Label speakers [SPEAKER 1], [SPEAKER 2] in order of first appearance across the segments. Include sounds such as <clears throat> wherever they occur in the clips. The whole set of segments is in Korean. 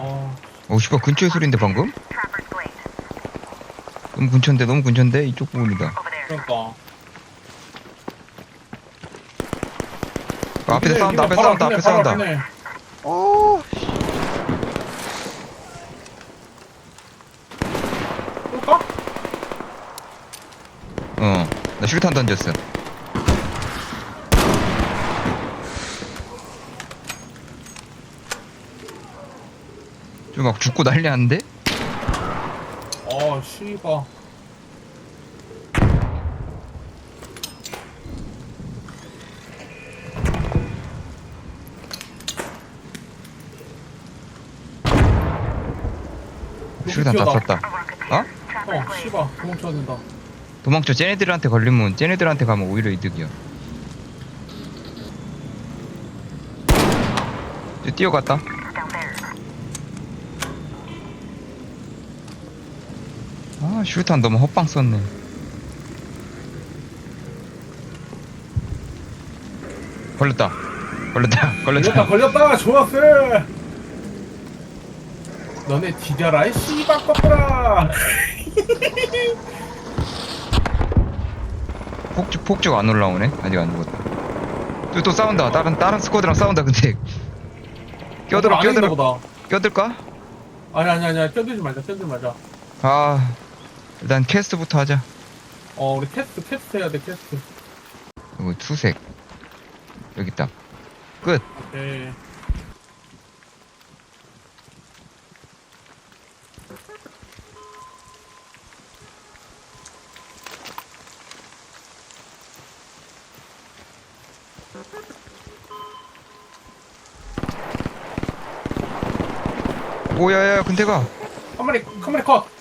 [SPEAKER 1] 어,
[SPEAKER 2] 어 씨발 근처의 소리인데 방금? 너무 근처인데 너무 근처인데 이쪽 부분이다
[SPEAKER 1] 그러니까.
[SPEAKER 2] 어, 앞에
[SPEAKER 1] 여기네,
[SPEAKER 2] 싸운다 앞에
[SPEAKER 1] 여기네,
[SPEAKER 2] 싸운다
[SPEAKER 1] 바로
[SPEAKER 2] 앞에
[SPEAKER 1] 바로
[SPEAKER 2] 싸운다
[SPEAKER 1] 앞이네.
[SPEAKER 2] 어
[SPEAKER 1] 쏠까?
[SPEAKER 2] 어, 나 슈리탄 던졌어. 좀막 죽고 난리하는데?
[SPEAKER 1] 어, 씨발.
[SPEAKER 2] 슈리탄 다
[SPEAKER 1] 뛰어다.
[SPEAKER 2] 썼다. 어?
[SPEAKER 1] 어, 씨발. 도망쳐야 된다.
[SPEAKER 2] 도망쳐. 쟤네들한테 걸리면 쟤네들한테 가면 오히려 이득이야. 이제 뛰어갔다. 아, 슈리탄 너무 헛방 썼네. 걸렸다. 걸렸다. <laughs>
[SPEAKER 1] 걸렸다,
[SPEAKER 2] 걸렸다.
[SPEAKER 1] 걸렸다! 좋았어! 너네 뒤져라, 이 씨발 것들아! <laughs>
[SPEAKER 2] 폭죽 폭죽 안 올라오네. 아직 안 죽었다. 또, 또 싸운다. 다른 다른 스쿼드랑 싸운다. 근데 <laughs> 껴들어
[SPEAKER 1] 안 했나
[SPEAKER 2] 껴들어
[SPEAKER 1] 보다.
[SPEAKER 2] 껴들까?
[SPEAKER 1] 아니, 아니, 아니, 껴들지 말자, 껴들지 말자.
[SPEAKER 2] 아 일단 캐스트부터 하자.
[SPEAKER 1] 어, 우리 테스트, 테스트 해야 돼, 테스트.
[SPEAKER 2] 이거 투색 여기 있다. 끝.
[SPEAKER 1] 오케이.
[SPEAKER 2] 오야야 근데가
[SPEAKER 1] 한 마리, 한 마리 컷!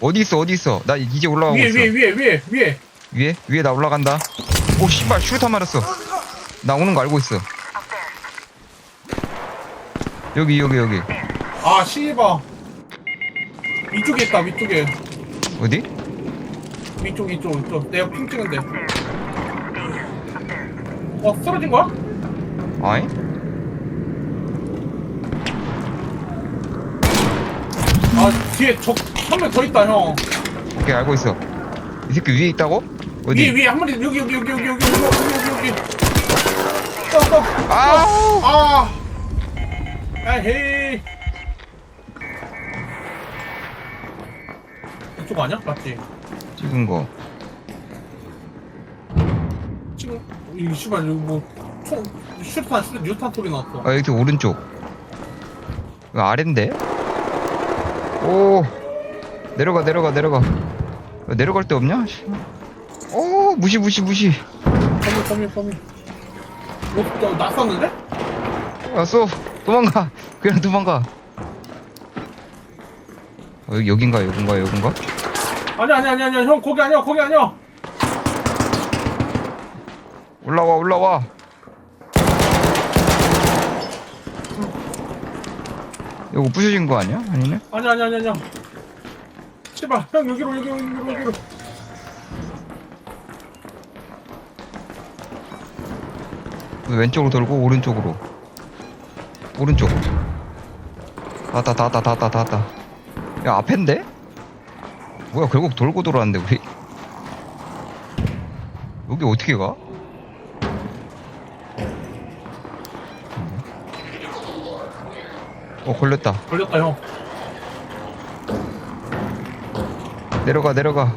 [SPEAKER 2] 어디 있어 어디 있어? 나 이제 올라가고
[SPEAKER 1] 위에,
[SPEAKER 2] 있어.
[SPEAKER 1] 위에, 위에, 위에, 위에!
[SPEAKER 2] 위에 위에 나 올라간다. 오 씨발 슈루탄 맞았어. 나 오는 거 알고 있어. 여기 여기 여기
[SPEAKER 1] 아, 씨발. 위쪽에 있다, 위쪽에.
[SPEAKER 2] 어디?
[SPEAKER 1] 위쪽, 위쪽, 위쪽. 내가 핑 찍은데. 어, 쓰러진 거야?
[SPEAKER 2] 아이?
[SPEAKER 1] 아, 뒤에 적, 한 명 더 있다, 형.
[SPEAKER 2] 오케이 알고 있어. 이 새끼 위에 있다고? 어디?
[SPEAKER 1] 위에, 한 마리, 여기, 여기, 여기, 여기, 여기, 여기, 여기, 여기.
[SPEAKER 2] 아우!
[SPEAKER 1] 아! 아헤이. 이쪽 아니야? 맞지?
[SPEAKER 2] 찍은 거.
[SPEAKER 1] 지금, 이 씨발, 여기 뭐, 총, 슈탄, 슈탄, 뉴탄 소리 났어.
[SPEAKER 2] 아 여기 오른쪽. 이거 아래인데? 오 내려가 내려가 내려가. 어, 내려갈 데 없냐? 씨. 오 무시 무시 무시.
[SPEAKER 1] 거미, 거미, 거미. 어, 나, 났었는데?
[SPEAKER 2] 왔어 도망가 그냥 도망가. 어, 여기 여긴가 여긴가 여긴가?
[SPEAKER 1] 아니, 아니, 아니, 아니, 형, 거기 아니야, 거기 아니야.
[SPEAKER 2] 올라와 올라와. 이거 부셔진 거 아니야? 아니네?
[SPEAKER 1] 아니, 아니, 아니, 아니야. 제발, 형, 여기로, 여기로, 여기로, 여기로.
[SPEAKER 2] 왼쪽으로 돌고 오른쪽으로 오른쪽 다 왔다 다다 왔다 다 왔다 야 앞인데? 뭐야 결국 돌고 돌아왔는데 우리 여기 어떻게 가? 어 걸렸다
[SPEAKER 1] 걸렸다, 형.
[SPEAKER 2] 내려가 내려가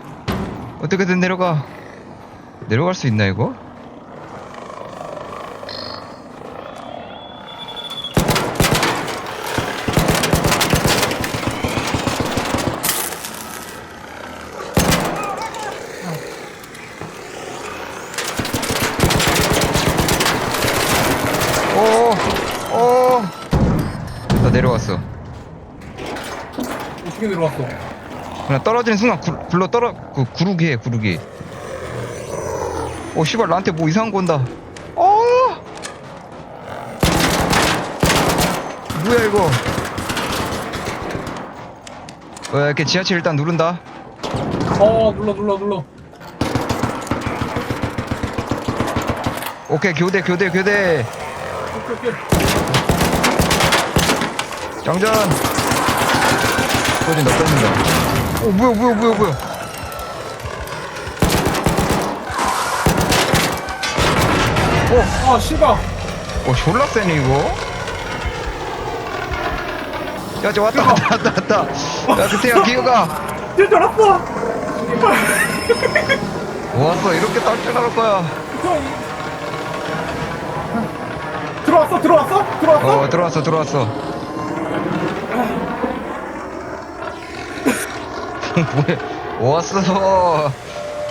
[SPEAKER 2] 어떻게든 내려가 내려갈 수 있나 이거? 오, 오, 나 내려왔어.
[SPEAKER 1] 어떻게 내려왔어?
[SPEAKER 2] 그냥 떨어지는 순간 구, 굴러 떨어 그 구르기 해 구르기 오 씨발 나한테 뭐 이상한 거 온다 어 뭐야 이거 어 이렇게 지하철 일단 누른다
[SPEAKER 1] 어, 눌러, 눌러, 눌러.
[SPEAKER 2] 오케이 교대 교대 교대
[SPEAKER 1] 오케이, 오케이.
[SPEAKER 2] 장전! 터진다, 터진다. 어, 뭐야, 뭐야, 뭐야, 뭐야.
[SPEAKER 1] 아 씨발
[SPEAKER 2] 어, 졸라 세네, 이거. 야, 저 왔다, 왔다, 왔다, 왔다. 야, 그태야, 기어가.
[SPEAKER 1] 진짜 알았어 씨발
[SPEAKER 2] 왔어, 이렇게 딸줄 알을 거야.
[SPEAKER 1] 형 들어왔어 들어왔어 들어왔어
[SPEAKER 2] 어, 들어왔어, 들어왔어. 뭐야, 왔어.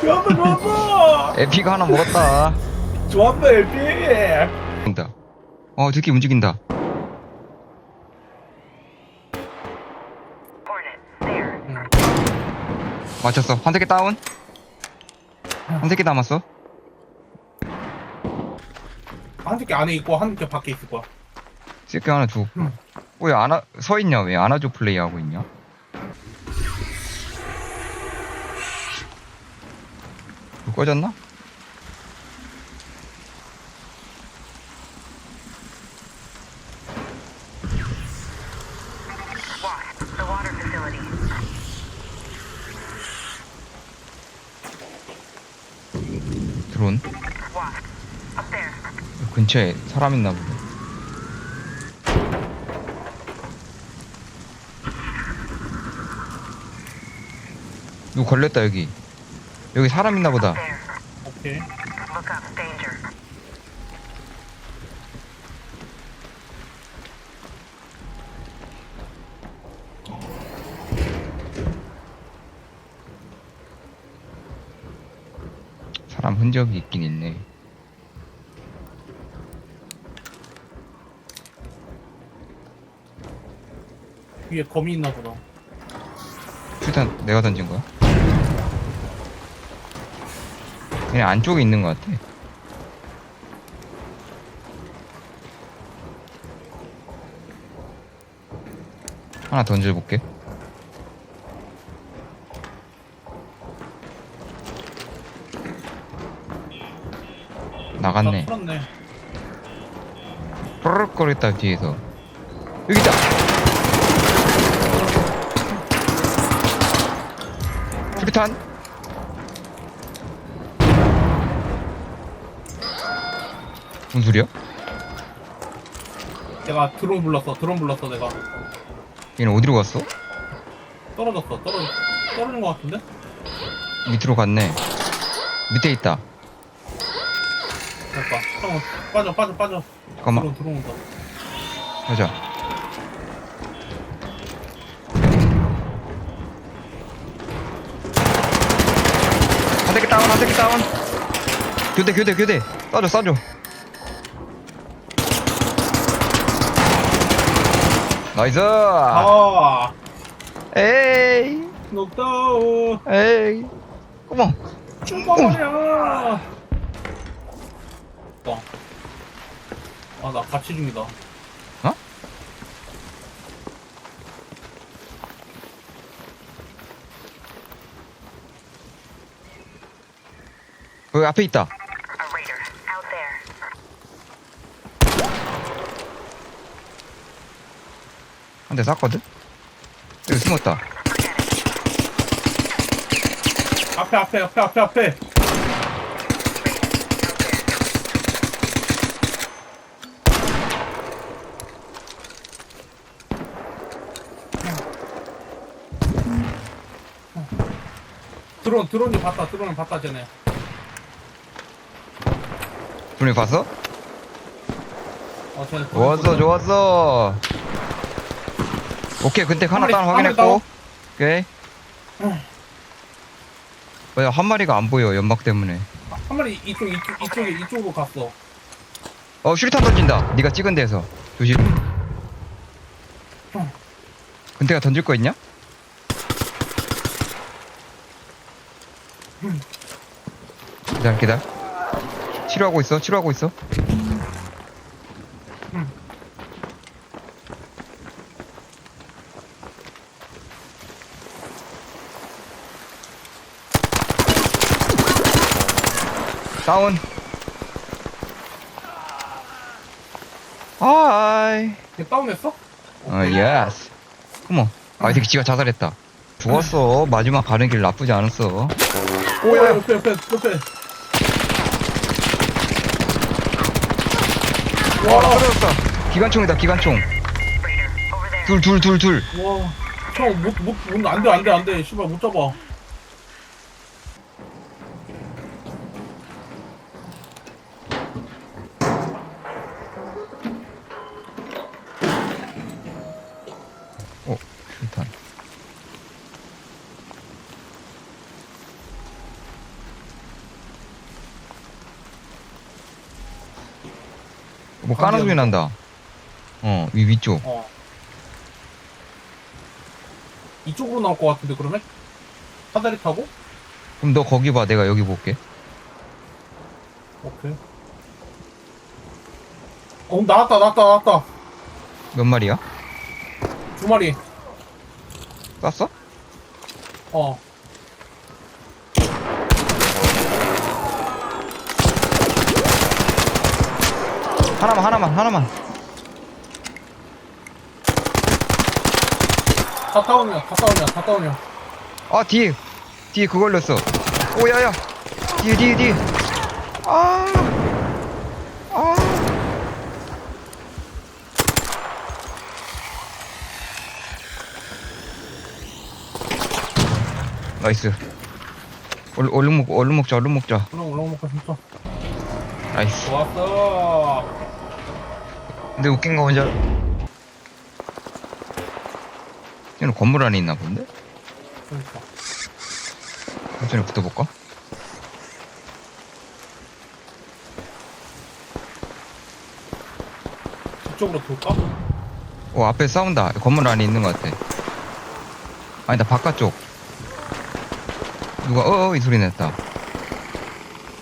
[SPEAKER 1] 좋았어 좋았어
[SPEAKER 2] 에피가 하나 먹었다.
[SPEAKER 1] 좋았어 엘피
[SPEAKER 2] 움직인다. 어, 새끼 움직인다.
[SPEAKER 3] There.
[SPEAKER 2] 맞췄어. 한 새끼 다운. 한 새끼 남았어.
[SPEAKER 1] 한 새끼 안에 있고 한 새끼 밖에 있을 거야
[SPEAKER 2] 새끼 하나.
[SPEAKER 1] 응.
[SPEAKER 2] 왜 안아, 서 있냐? 왜 안아줘 플레이 하고 있냐? 꺼졌나? 드론. 근처에 사람 있나 보네. 누구 걸렸다 여기. 여기 사람 있나 보다.
[SPEAKER 1] 오케이.
[SPEAKER 2] 사람 흔적이 있긴 있네.
[SPEAKER 1] 위에 거미 있나 보다
[SPEAKER 2] 일단 내가 던진 거야? 그냥 안쪽에 있는 것 같아. 하나 던져볼게. 나갔네.
[SPEAKER 1] 다 풀었네
[SPEAKER 2] 뽀르륵거렸다 뒤에서. 여기 있다. 수리탄. 무슨 소리야?
[SPEAKER 1] 내가 드론 불렀어 드론 불렀어 내가
[SPEAKER 2] 얘는 어디로 갔어?
[SPEAKER 1] 떨어졌어 떨어 떨어진 거 같은데
[SPEAKER 2] 밑으로 갔네. 밑에 있다.
[SPEAKER 1] 됐다 형 빠져 빠져 빠져
[SPEAKER 2] 잠깐만.
[SPEAKER 1] 드론 들어온다
[SPEAKER 2] 가자. 한 대기 다운, 한 대기 다운. 교대, 교대, 교대. 쏴줘, 쏴줘. 나이스.
[SPEAKER 1] 아
[SPEAKER 2] 에이,
[SPEAKER 1] 녹다운
[SPEAKER 2] 에이. 어머,
[SPEAKER 1] 출발이야 아 나 같이 중이다
[SPEAKER 2] 어? 여기 앞에 있다. 한 대 쐈거든? 여기 숨었다.
[SPEAKER 1] 앞에 앞에 앞에 앞에 앞에 드론 드론이 봤다 드론을 봤다 쟤네
[SPEAKER 2] 분이 봤어?
[SPEAKER 1] 어 드론
[SPEAKER 2] 좋았어. 좋았어. 오케이, 근데 하나
[SPEAKER 1] 마리, 한 마리
[SPEAKER 2] 확인했고. 오케이.
[SPEAKER 1] 응.
[SPEAKER 2] 뭐야, 한 마리가 안 보여, 연막 때문에.
[SPEAKER 1] 한 마리 이쪽 이쪽 이쪽에 이쪽으로 갔어
[SPEAKER 2] 어, 슈리탄 던진다. 네가 찍은 데에서. 조심.
[SPEAKER 1] 응.
[SPEAKER 2] 근데가 던질 거 있냐? 기다려, 기다려. 치료하고 있어, 치료하고 있어. 다운. 아이.
[SPEAKER 1] 걔 다운했어?
[SPEAKER 2] 어 예스 어머 아 이 새끼 지가 자살했다. 죽었어. 마지막 가는 길 나쁘지 않았어.
[SPEAKER 1] 오야 옆에 옆에 옆에.
[SPEAKER 2] 와 아, 떨어졌다. 기관총이다 기관총.
[SPEAKER 3] over there.
[SPEAKER 2] 둘둘 둘 둘.
[SPEAKER 1] 와형못못 안 돼 안 돼 안 돼. 씨발 못 잡아
[SPEAKER 2] 뭐 까는 소리 난다. 어 위 위쪽.
[SPEAKER 1] 어. 이쪽으로 나올 것 같은데 그러면? 사다리 타고?
[SPEAKER 2] 그럼 너 거기 봐. 내가 여기 볼게.
[SPEAKER 1] 오케이. 어 나왔다 나왔다 나왔다.
[SPEAKER 2] 몇 마리야?
[SPEAKER 1] 두 마리.
[SPEAKER 2] 쐈어?
[SPEAKER 1] 어
[SPEAKER 2] 하나만 하나만 하나만.
[SPEAKER 1] 다운이야 다 다운이야
[SPEAKER 2] 아 뒤에 뒤에 그거 걸렸어. 오야야. 뒤에 뒤에 뒤에. 아. 아. 나이스. 얼른, 얼른 먹 얼른 먹자 얼른 먹자.
[SPEAKER 1] 그럼 올라 먹고 진짜.
[SPEAKER 2] 나이스.
[SPEAKER 1] 좋았어
[SPEAKER 2] 근데 웃긴 거 먼저 얘는 건물 안에 있나 본데?
[SPEAKER 1] 그러니까
[SPEAKER 2] 천천히 붙어볼까?
[SPEAKER 1] 이쪽으로 돌까?
[SPEAKER 2] 어 앞에 싸운다 건물 안에 있는 것 같아 아니다 바깥쪽 누가 어어 이 소리 냈다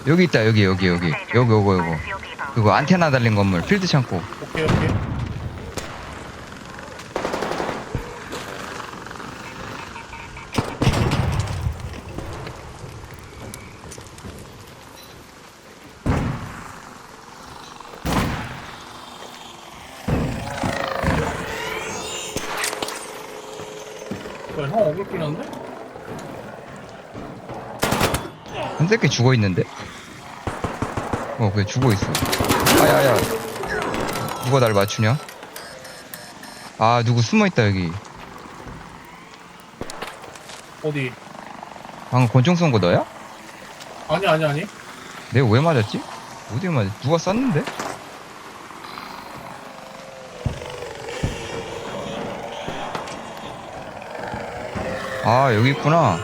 [SPEAKER 2] 여기 있다 여기 여기 여기. 여기
[SPEAKER 3] fuel depot.
[SPEAKER 2] 그거 안테나 달린 건물 필드 창고
[SPEAKER 1] 오케이 오케이. 한데?
[SPEAKER 2] 한 새끼 죽어 있는데? 어 그래 죽어 있어. 아야야 누가 날 맞추냐 아 누구 숨어 있다 여기
[SPEAKER 1] 어디?
[SPEAKER 2] 방금 권총 쏜 거 너야?
[SPEAKER 1] 아니 아니 아니
[SPEAKER 2] 내가 왜 맞았지? 어디에 맞았 누가 쐈는데? 아 여기 있구나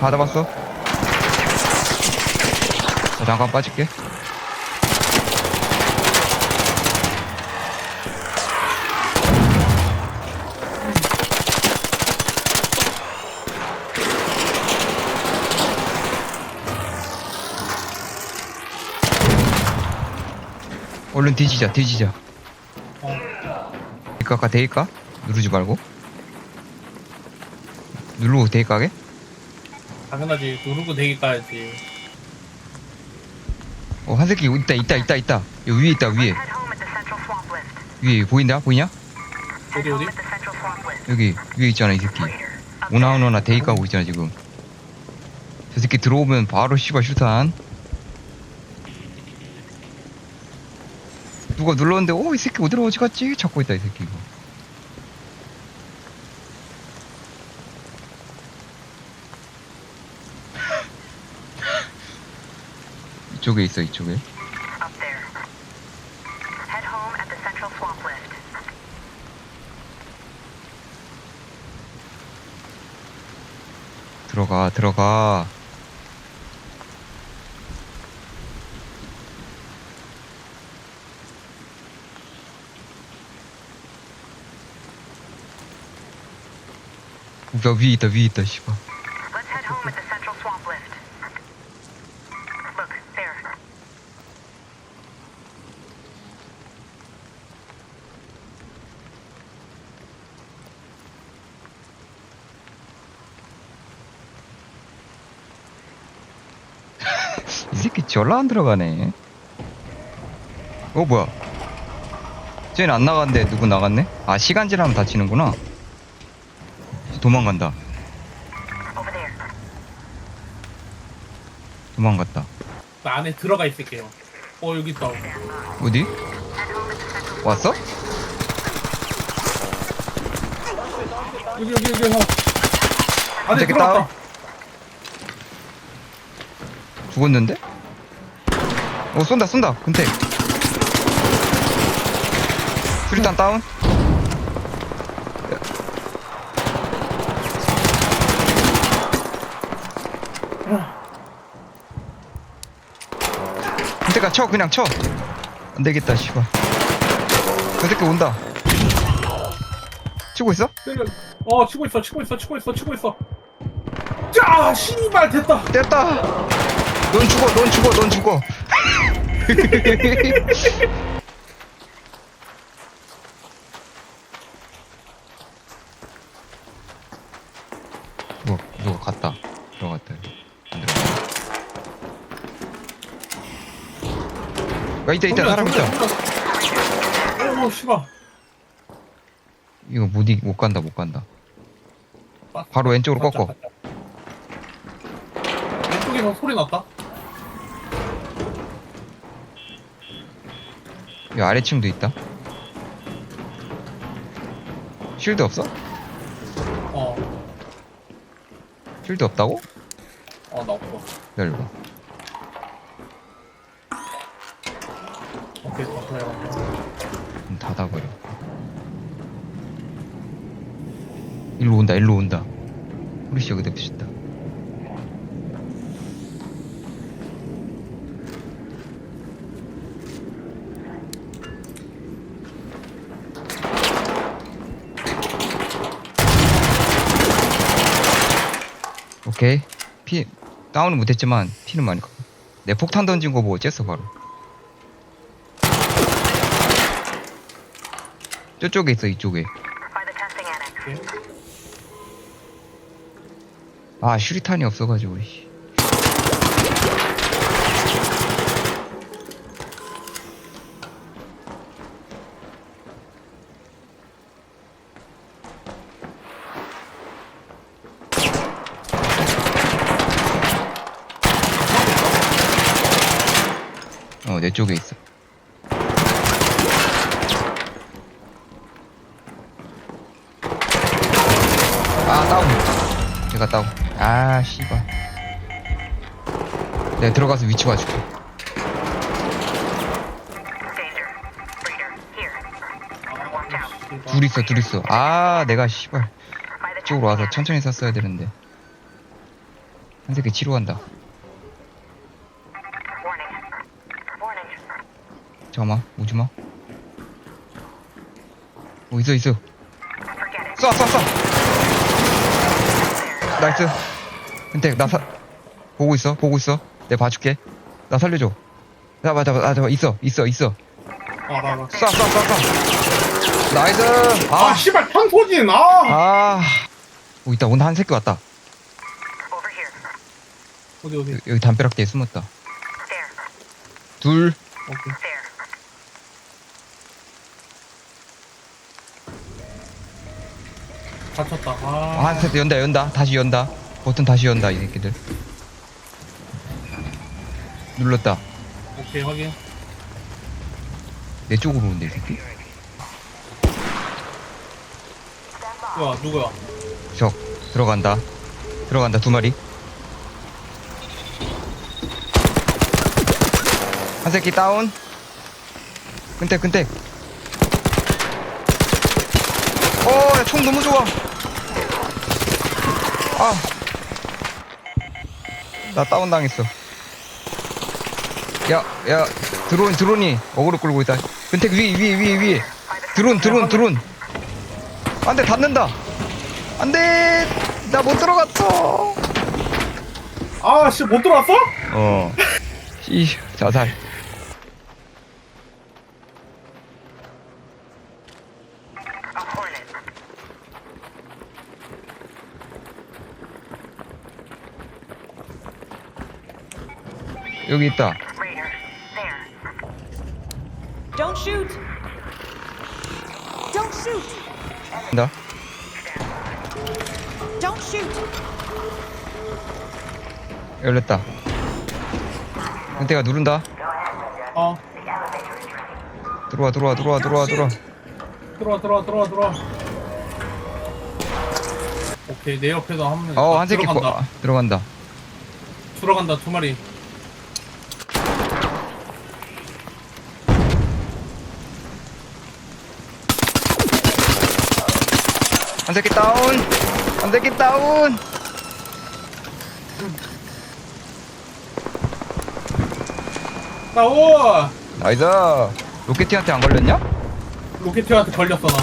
[SPEAKER 2] 받아봤어? 자, 잠깐 빠질게 얼른 뒤지자 뒤지자.
[SPEAKER 1] 어
[SPEAKER 2] 대가까 대가? 누르지 말고. 누르고 대가게?
[SPEAKER 1] 당연하지. 누르고 대기 까야지.
[SPEAKER 2] 어 한 새끼 있다 있다 있다 있다. 여기 위에 있다 위에. 위에 보인다? 보이냐?
[SPEAKER 1] 어디 어디?
[SPEAKER 2] 여기 위에 있잖아 이 새끼. 오나오나나 대기 까고 있잖아 지금. 저 새끼 들어오면 바로 씨발 슈탄 누가 눌렀는데 오 이 새끼 어디로 어디 갔지? 찾고 있다 이 새끼 이거. <laughs> 이쪽에 있어 이쪽에. 들어가 들어가 나 위에 있다 위에 있다 씨발
[SPEAKER 3] Let's head home at the central swamp list. Look, there. <laughs>
[SPEAKER 2] 이 새끼 절라 안 들어가네 어 뭐야 쟤는 안 나갔는데 누구 나갔네? 아 시간제라면 다치는구나 도망간다. 도망갔다
[SPEAKER 1] 나 안에 들어가 있을게요. 어 여기 있다.
[SPEAKER 2] 어디? 왔어?
[SPEAKER 1] 여기 여기 여기 형. 안에 들어갔다.
[SPEAKER 2] 다운. 죽었는데? 어 쏜다 쏜다 근태 수리탄 다운 근태가 쳐 그냥 쳐 안되겠다 씨발 그 새끼 온다 치고 있어?
[SPEAKER 1] 때려. 어 치고 있어 치고 있어 치고 있어 치고 있어. 자 씨발 됐다.
[SPEAKER 2] 됐다 넌 죽어 넌 죽어 넌 죽어 누가 누가 갔다 안 들어갔다 아 있다 있다 사람 있다
[SPEAKER 1] 오 씨발.
[SPEAKER 2] 이거 못, 이, 못 간다 못 간다 바로 왼쪽으로 꺾어.
[SPEAKER 1] 왼쪽에서 소리 났다.
[SPEAKER 2] 이 아래층도 있다 쉴드 없어?
[SPEAKER 1] 어.
[SPEAKER 2] 쉴드 없다고?
[SPEAKER 1] 어나 없어.
[SPEAKER 2] 기다려봐
[SPEAKER 1] 오케이 다 그래.
[SPEAKER 2] 좀 닫아버려. 일로 온다, 일로 온다. 우리 여기 냅시다. 오케이. 피, 다운은 못했지만, 피는 많이 가. 내 폭탄 던진 거 보고 쬐어 바로. 저쪽에 있어, 이쪽에. 아, 슈리탄이 없어가지고, 씨. 어, 내 쪽에 있어. 아, 다운. 제가 다운. 아, 씨발. 내가 들어가서 위치 봐줄게.
[SPEAKER 1] 씨발.
[SPEAKER 2] 둘 있어, 둘 있어. 아, 내가 씨발. 이쪽으로 와서 천천히 샀어야 되는데. 한 새끼 치료한다. 잠깐만, 오지 마. 어, 있어, 있어. 쏴, 쏴, 쏴! 나이스. 근데, 나 사, 보고 있어, 보고 있어. 내가 봐줄게. 나 살려줘. 나, 맞아, 맞아, 맞아, 있어, 있어, 있어.
[SPEAKER 1] 아나 나.
[SPEAKER 2] 쏴, 쏴, 쏴, 쏴. 나이스!
[SPEAKER 1] 아
[SPEAKER 2] 아,
[SPEAKER 1] 씨발 탄소진 아.
[SPEAKER 2] 아. 오, 있다, 온다, 한 새끼 왔다.
[SPEAKER 1] 어디 어디.
[SPEAKER 2] 여기, 여기 담벼락대에 숨었다.
[SPEAKER 3] There.
[SPEAKER 2] 둘.
[SPEAKER 1] 오케이. 다쳤다.
[SPEAKER 2] 아,
[SPEAKER 1] 아.
[SPEAKER 2] 한 새끼 연다, 연다. 다시 연다. 버튼 다시 연다, 이 새끼들. 눌렀다.
[SPEAKER 1] 오케이 확인.
[SPEAKER 2] 내 쪽으로 온대, 이 새끼.
[SPEAKER 1] 누가 누구야?
[SPEAKER 2] 적 들어간다 들어간다 두 마리 한 새끼 다운 근태 근태 어총 너무 좋아 아 나 다운 당했어. 야 야 드론 드론이 어그로 끌고 있다. 근태 위에 위에 위에 위에 드론 드론 드론. 안 돼 닿는다. 안 돼. 나 못 들어갔어.
[SPEAKER 1] 아 씨 못 들어왔어?
[SPEAKER 2] 어. <laughs> 씨, 자살 여기 있다.
[SPEAKER 4] Don't shoot! Don't shoot!
[SPEAKER 2] 나
[SPEAKER 4] Don't shoot!
[SPEAKER 2] 열렸다. 상태가 누른다.
[SPEAKER 1] 어
[SPEAKER 2] 들어와 들어와 들어와 들어와 들어와.
[SPEAKER 1] 들어와 들어와 들어와 들어와 오케이 내 옆에도 한 명.
[SPEAKER 2] 어한 새끼
[SPEAKER 1] 들어간다
[SPEAKER 2] 거, 아, 들어간다.
[SPEAKER 1] 들어간다 두 마리
[SPEAKER 2] 한 새끼 다운. 한 새끼 다운.
[SPEAKER 1] 나오
[SPEAKER 2] 나이스. 로켓티한테 안 걸렸냐?
[SPEAKER 1] 로켓티한테 걸렸어 나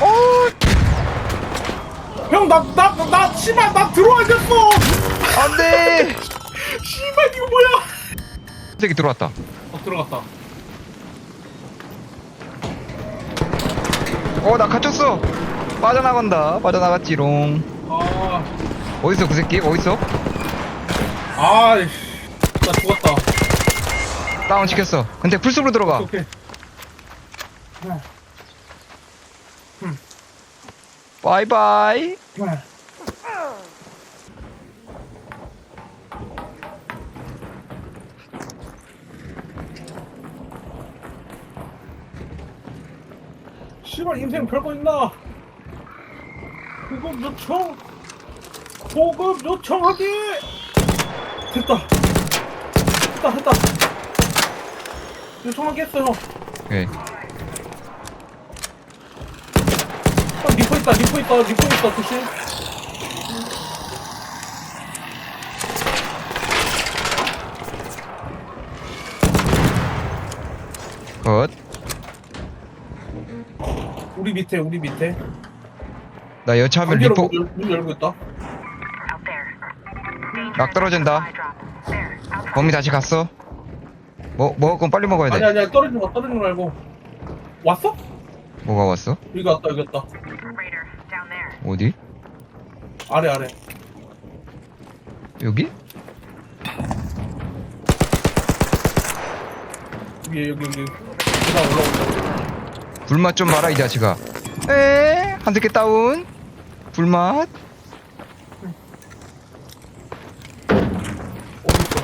[SPEAKER 2] 어.
[SPEAKER 1] 형, 나, 나, 나, 나, 씨발, 나 들어와졌어!
[SPEAKER 2] 안돼. <laughs>
[SPEAKER 1] 씨발, 이거 뭐야?
[SPEAKER 2] 한 새끼 들어왔다.
[SPEAKER 1] 어, 들어갔다.
[SPEAKER 2] 어 나 갇혔어. 빠져나간다. 빠져나갔지롱.
[SPEAKER 1] 아,
[SPEAKER 2] 어딨어 그 새끼? 어딨어?
[SPEAKER 1] 아 이씨. 나 죽었다.
[SPEAKER 2] 다운 시켰어. 근데 풀숲으로 들어가.
[SPEAKER 1] 오케이.
[SPEAKER 2] 바이바이.
[SPEAKER 1] 씨발, 인생 별거 있나? 고급 요청! 고급 요청하기! 됐다. 됐다, 됐다. 요청하기 했어, 형.
[SPEAKER 2] 오케이.
[SPEAKER 1] 형, 리포 있다, 리포 있다, 리포 있다, 조심.
[SPEAKER 2] 굿.
[SPEAKER 1] 우리 밑에, 우리 밑에.
[SPEAKER 2] 나 여차하면
[SPEAKER 1] 관계로
[SPEAKER 2] 리포
[SPEAKER 1] 문, 열- 문 열고 있다.
[SPEAKER 2] 막 떨어진다. 범이 다시 갔어. 뭐 먹을 건 빨리 먹어야
[SPEAKER 1] 아니,
[SPEAKER 2] 돼.
[SPEAKER 1] 아니, 떨어지는 거, 떨어지는 거 말고. 왔어?
[SPEAKER 2] 뭐가 왔어?
[SPEAKER 1] 여기 왔다, 여기 왔다.
[SPEAKER 2] 어디?
[SPEAKER 1] 아래, 아래.
[SPEAKER 2] 여기?
[SPEAKER 1] 위에, 여기, 여기. 계단 올라온다.
[SPEAKER 2] 불맛 좀 마라 이 자식아. 에? 한 새끼 다운. 불맛.
[SPEAKER 1] 어디 있어?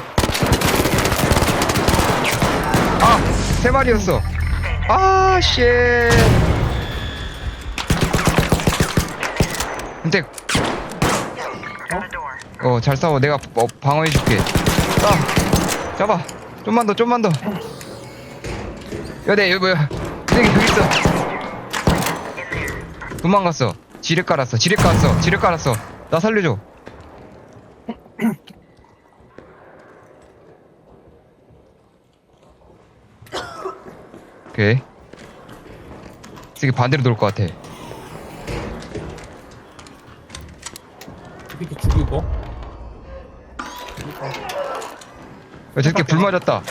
[SPEAKER 2] 아, 세 마리였어. 아, 쉣. 근데
[SPEAKER 3] door.
[SPEAKER 2] 어잘 싸워. 내가 어, 방어해 줄게. 싸. 잡아. 좀만 더, 좀만 더. 야, 내 여기 뭐야? 이 새끼 여기 있어. 도망갔어. 지뢰 깔았어. 지뢰 깔았어. 지뢰 깔았어. 나 살려줘. 오케이. 이 새끼 반대로 돌 것 같아.
[SPEAKER 1] 이렇게 죽이고.
[SPEAKER 2] 야, 저 새끼 불 맞았다.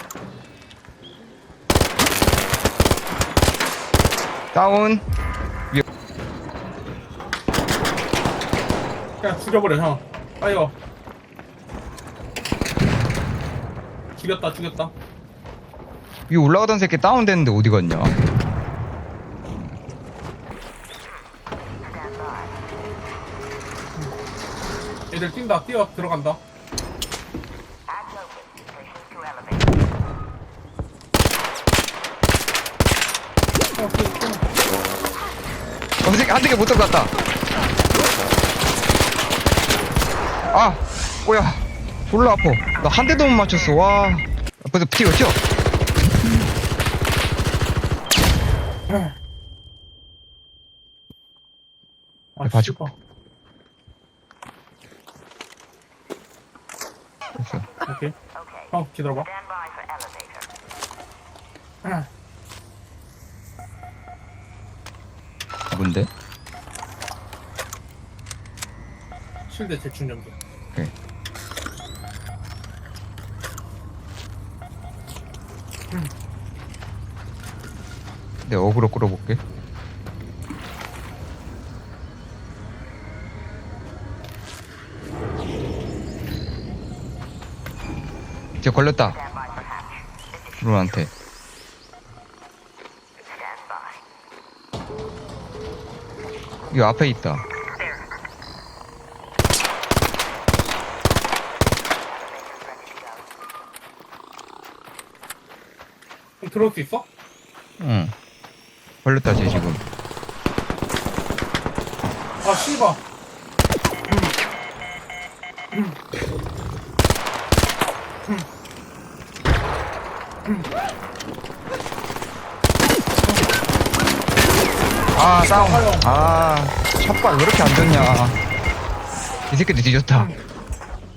[SPEAKER 2] 다운.
[SPEAKER 1] 그냥 죽여버려, 형. 아이고. 죽였다, 죽였다.
[SPEAKER 2] 위 올라가던 새끼 다운됐는데 어디 갔냐?
[SPEAKER 1] 애들 뛴다, 뛰어, 들어간다. 어, 뛰어, 뛰어.
[SPEAKER 2] 어, 그 새끼 한 대게 못 들어갔다. 아, 뭐야. 졸라 아파. 나 한 대도 못 맞췄어. 와. 벌써 튀어, 튀어.
[SPEAKER 1] 아,
[SPEAKER 2] 봐줘.
[SPEAKER 1] 씨발.
[SPEAKER 2] 됐어.
[SPEAKER 1] 오케이. 형, 기다려봐.
[SPEAKER 3] Stand by for elevator. <clears throat>
[SPEAKER 2] 뭔데?
[SPEAKER 1] 실드 대충 연결.
[SPEAKER 2] 오케이. 내 어그로 끌어볼게. 이제 걸렸다. 드론한테. 여기 앞에 있다.
[SPEAKER 1] 그럼 들어올 수 있어?
[SPEAKER 2] 응. 걸렸다, 쟤 지금.
[SPEAKER 1] 아 씨발
[SPEAKER 2] 아, 다운. 아, 첫발 왜 이렇게 안 좋냐. 이 새끼들 뒤졌다.